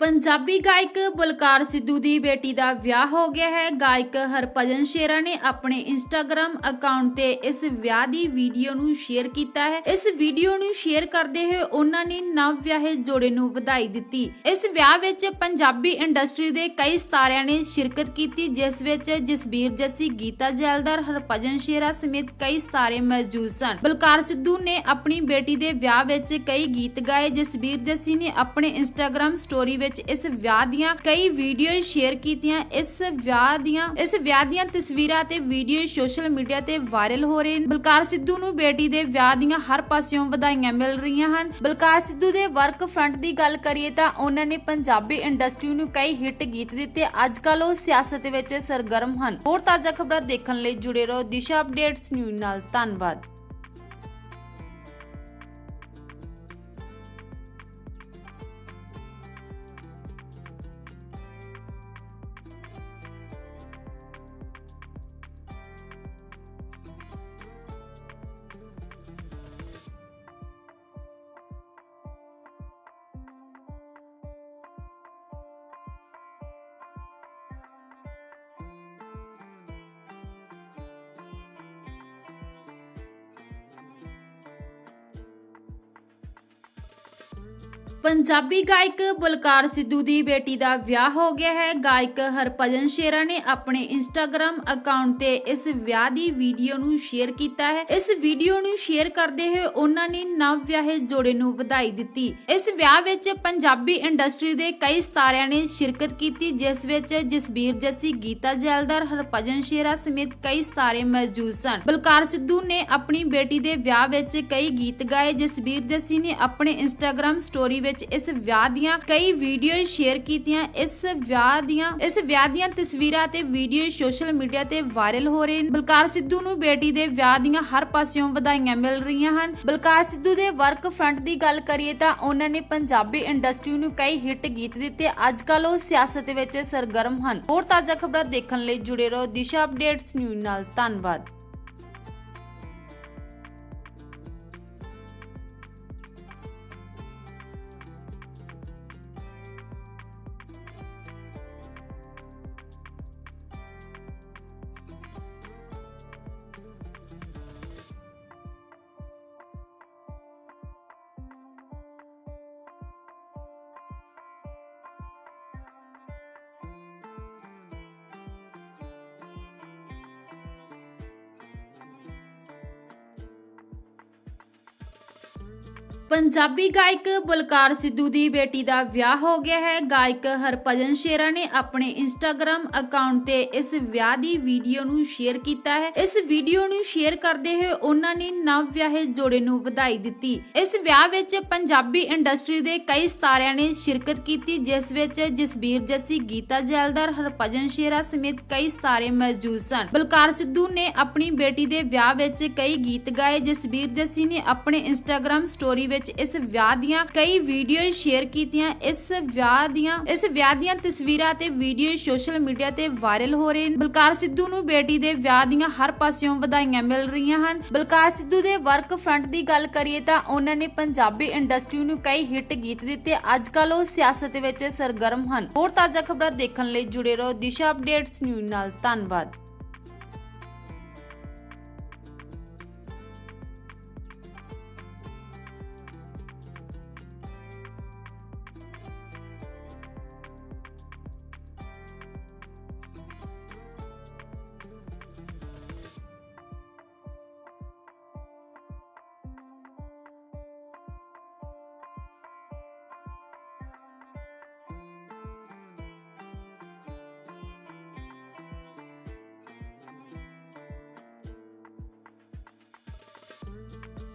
ਪੰਜਾਬੀ ਗਾਇਕ ਬਲਕਾਰ ਸਿੱਧੂ ਦੀ ਬੇਟੀ ਦਾ ਵਿਆਹ ਹੋ ਗਿਆ ਹੈ। ਗਾਇਕ ਹਰਭਜਨ ਸ਼ੇਰਾ ਨੇ ਆਪਣੇ ਇੰਸਟਾਗ੍ਰam ਅਕਾਊਂਟ ਤੇ ਇਸ ਵਿਆਹ ਦੀ ਵੀਡੀਓ ਨੂੰ ਸ਼ੇਅਰ ਕੀਤਾ ਹੈ। ਇਸ ਵੀਡੀਓ ਨੂੰ ਸ਼ੇਅਰ ਕਰਦੇ ਹੋਏ ਉਹਨਾਂ ਨੇ ਨਵ ਵਿਆਹੇ ਜੋੜੇ ਨੂੰ ਵਧਾਈ ਦਿੱਤੀ। ਇਸ ਵਿਆਹ ਵਿੱਚ ਪੰਜਾਬੀ ਇੰਡਸਟਰੀ ਦੇ ਕਈ ਸਿਤਾਰਿਆਂ ਨੇ ਸ਼ਿਰਕਤ ਕੀਤੀ, ਜਿਸ ਵਿੱਚ ਜਸਬੀਰ ਜੱਸੀ, ਗੀਤਾ ਜੈਲਦਾਰ, ਹਰਭਜਨ ਸ਼ੇਰਾ ਸਮੇਤ ਕਈ ਸਿਤਾਰੇ ਮੌਜੂਦ ਸਨ। ਬਲਕਾਰ ਸਿੱਧੂ ਨੇ ਆਪਣੀ ਬੇਟੀ ਦੇ ਵਿਆਹ ਵਿੱਚ ਕਈ ਗੀਤ ਗਾਏ। ਜਸਬੀਰ ਜੱਸੀ ਨੇ ਆਪਣੇ ਇੰਸਟਾਗ੍ਰam ਸਟੋਰੀ ਵਿੱਚ ਇਸ ਵਿਆਹ ਦੀਆਂ ਕਈ ਵੀਡੀਓ ਸ਼ੇਅਰ ਕੀਤੀਆਂ। ਇਸ ਵਿਆਹ ਦੀਆਂ, ਇਸ ਵਿਆਹ ਦੀਆਂ ਤਸਵੀਰਾਂ ਤੇ ਵੀਡੀਓ ਸੋਸ਼ਲ ਮੀਡੀਆ ਤੇ ਵਾਇਰਲ ਹੋ ਰਹੇ ਨੇ। ਬਲਕਾਰ ਸਿੱਧੂ ਨੂੰ ਬੇਟੀ ਦੇ ਵਿਆਹ ਦੀਆਂ ਹਰ ਪਾਸਿਓਂ ਵਧਾਈਆਂ ਮਿਲ ਰਹੀਆਂ ਹਨ। ਬਲਕਾਰ ਸਿੱਧੂ ਦੇ ਵਰਕ ਫਰੰਟ ਦੀ ਗੱਲ ਕਰੀਏ ਤਾਂ ਉਹਨਾਂ ਨੇ ਪੰਜਾਬੀ ਇੰਡਸਟਰੀ ਨੂੰ ਕਈ ਹਿੱਟ ਗੀਤ ਦਿੱਤੇ। ਅੱਜ ਕੱਲ ਉਹ ਸਿਆਸਤ ਵਿੱਚ ਸਰਗਰਮ ਹਨ। ਹੋਰ ਤਾਜ਼ਾ ਖਬਰਾਂ ਦੇਖਣ ਲਈ ਜੁੜੇ ਰਹੋ ਦਿਸ਼ਾ ਅਪਡੇਟਸ ਨਿਊਜ਼ ਨਾਲ। ਧੰਨਵਾਦ। ਪੰਜਾਬੀ ਗਾਇਕ ਬਲਕਾਰ ਸਿੱਧੂ ਦੀ ਬੇਟੀ ਦਾ ਵਿਆਹ ਹੋ ਗਿਆ ਹੈ। ਗਾਇਕ ਹਰਭਜਨ ਸ਼ੇਰਾ ਨੇ ਆਪਣੇ ਇੰਸਟਾਗ੍ਰam ਅਕਾਊਂਟ ਤੇ ਇਸ ਵਿਆਹ ਦੀ ਵੀਡੀਓ ਨੂੰ ਸ਼ੇਅਰ ਕੀਤਾ ਹੈ। ਇਸ ਵੀਡੀਓ ਨੂੰ ਸ਼ੇਅਰ ਕਰਦੇ ਹੋਏ ਉਹਨਾਂ ਨੇ ਨਵ ਵਿਆਹੇ ਜੋੜੇ ਨੂੰ ਵਧਾਈ ਦਿੱਤੀ। ਇਸ ਵਿਆਹ ਵਿੱਚ ਪੰਜਾਬੀ ਇੰਡਸਟਰੀ ਦੇ ਕਈ ਸਤਾਰਿਆਂ ਨੇ ਸ਼ਿਰਕਤ ਕੀਤੀ, ਜਿਸ ਵਿੱਚ ਜਸਬੀਰ ਜੱਸੀ, ਗੀਤਾ ਜੈਲਦਾਰ, ਹਰਭਜਨ ਸ਼ੇਰਾ ਸਮੇਤ ਕਈ ਸਤਾਰੇ ਮੌਜੂਦ ਸਨ। ਬਲਕਾਰ ਸਿੱਧੂ ਨੇ ਆਪਣੀ ਬੇਟੀ ਦੇ ਵਿਆਹ ਵਿੱਚ ਕਈ ਗੀਤ ਗਾਏ। ਜਸਬੀਰ ਜੱਸੀ ਨੇ ਆਪਣੇ ਇੰਸਟਾਗ੍ਰam ਸਟੋਰੀ ਵਿੱਚ ਇਸ ਵਿਆਹ ਦੀਆਂ ਕਈ ਵੀਡੀਓ ਸ਼ੇਅਰ ਕੀਤੀਆਂ। ਇਸ ਵਿਆਹ ਦੀਆਂ ਇਸ ਵਿਆਹ ਦੀਆਂ ਤਸਵੀਰਾਂ ਤੇ ਵੀਡੀਓ ਸੋਸ਼ਲ ਮੀਡੀਆ ਤੇ ਵਾਇਰਲ ਹੋ ਰਹੇ ਨੇ। ਬਲਕਾਰ ਸਿੱਧੂ ਨੂੰ ਬੇਟੀ ਦੇ ਵਿਆਹ ਦੀਆਂ ਹਰ ਪਾਸਿਓਂ ਵਧਾਈਆਂ ਮਿਲ ਰਹੀਆਂ ਹਨ। ਬਲਕਾਰ ਸਿੱਧੂ ਦੇ ਵਰਕ ਫਰੰਟ ਦੀ ਗੱਲ ਕਰੀਏ ਤਾਂ ਉਹਨਾਂ ਨੇ ਪੰਜਾਬੀ ਇੰਡਸਟਰੀ ਨੂੰ ਕਈ ਹਿੱਟ ਗੀਤ ਦਿੱਤੇ। ਅੱਜ ਕੱਲ ਉਹ ਸਿਆਸਤ ਵਿੱਚ ਸਰਗਰਮ ਹਨ। ਹੋਰ ਤਾਜ਼ਾ ਖਬਰਾਂ ਦੇਖਣ ਲਈ ਜੁੜੇ ਰਹੋ ਦਿਸ਼ਾ ਅਪਡੇਟਸ ਨਿਊਜ਼ ਨਾਲ। ਧੰਨਵਾਦ। ਪੰਜਾਬੀ ਗਾਇਕ ਬਲਕਾਰ ਸਿੱਧੂ ਦੀ ਬੇਟੀ ਦਾ ਵਿਆਹ ਹੋ ਗਿਆ ਹੈ। ਗਾਇਕ ਹਰਭਜਨ ਸ਼ੇਰਾ ਨੇ ਆਪਣੇ ਇੰਸਟਾਗ੍ਰam ਅਕਾਊਂਟ ਤੇ ਇਸ ਵਿਆਹ ਦੀ ਵੀਡੀਓ ਨੂੰ ਸ਼ੇਅਰ ਕੀਤਾ ਹੈ। ਇਸ ਵੀਡੀਓ ਨੂੰ ਸ਼ੇਅਰ ਕਰਦੇ ਹੋਏ ਉਹਨਾਂ ਨੇ ਨਵ ਵਿਆਹੇ ਜੋੜੇ ਨੂੰ ਵਧਾਈ ਦਿੱਤੀ। ਇਸ ਵਿਆਹ ਵਿੱਚ ਪੰਜਾਬੀ ਇੰਡਸਟਰੀ ਦੇ ਕਈ ਸਤਾਰਿਆਂ ਨੇ ਸ਼ਿਰਕਤ ਕੀਤੀ, ਜਿਸ ਵਿੱਚ ਜਸਬੀਰ ਜੱਸੀ, ਗੀਤਾ ਜੈਲਦਾਰ, ਹਰਭਜਨ ਸ਼ੇਰਾ ਸਮੇਤ ਕਈ ਸਤਾਰੇ ਮੌਜੂਦ ਸਨ। ਬਲਕਾਰ ਸਿੱਧੂ ਨੇ ਆਪਣੀ ਬੇਟੀ ਦੇ ਵਿਆਹ ਵਿੱਚ ਕਈ ਗੀਤ ਗਾਏ। ਜਸਬੀਰ ਜੱਸੀ ਨੇ ਆਪਣੇ ਇੰਸਟਾਗ੍ਰam ਸਟੋਰੀ ਵਿੱਚ ਇਸ ਵਿਆਹ ਦੀਆਂ ਕਈ ਵੀਡੀਓ ਸ਼ੇਅਰ ਕੀਤੀਆਂ। ਇਸ ਵਿਆਹ ਦੀਆਂ, ਇਸ ਵਿਆਹ ਦੀਆਂ ਤਸਵੀਰਾਂ ਤੇ ਵੀਡੀਓ ਸੋਸ਼ਲ ਮੀਡੀਆ ਤੇ ਵਾਇਰਲ ਹੋ ਰਹੇ ਨੇ। ਬਲਕਾਰ ਸਿੱਧੂ ਨੂੰ ਬੇਟੀ ਦੇ ਵਿਆਹ ਦੀਆਂ ਹਰ ਪਾਸਿਓਂ ਵਧਾਈਆਂ ਮਿਲ ਰਹੀਆਂ ਹਨ। ਬਲਕਾਰ ਸਿੱਧੂ ਦੇ ਵਰਕ ਫਰੰਟ ਦੀ ਗੱਲ ਕਰੀਏ ਤਾਂ ਉਹਨਾਂ ਨੇ ਪੰਜਾਬੀ ਇੰਡਸਟਰੀ ਨੂੰ ਕਈ ਹਿੱਟ ਗੀਤ ਦਿੱਤੇ। ਅੱਜ ਕੱਲ ਉਹ ਸਿਆਸਤ ਵਿੱਚ ਸਰਗਰਮ ਹਨ। ਹੋਰ ਤਾਜ਼ਾ ਖਬਰਾਂ ਦੇਖਣ ਲਈ ਜੁੜੇ ਰਹੋ ਦਿਸ਼ਾ ਅਪਡੇਟਸ ਨਿਊਜ਼ ਨਾਲ। ਧੰਨਵਾਦ।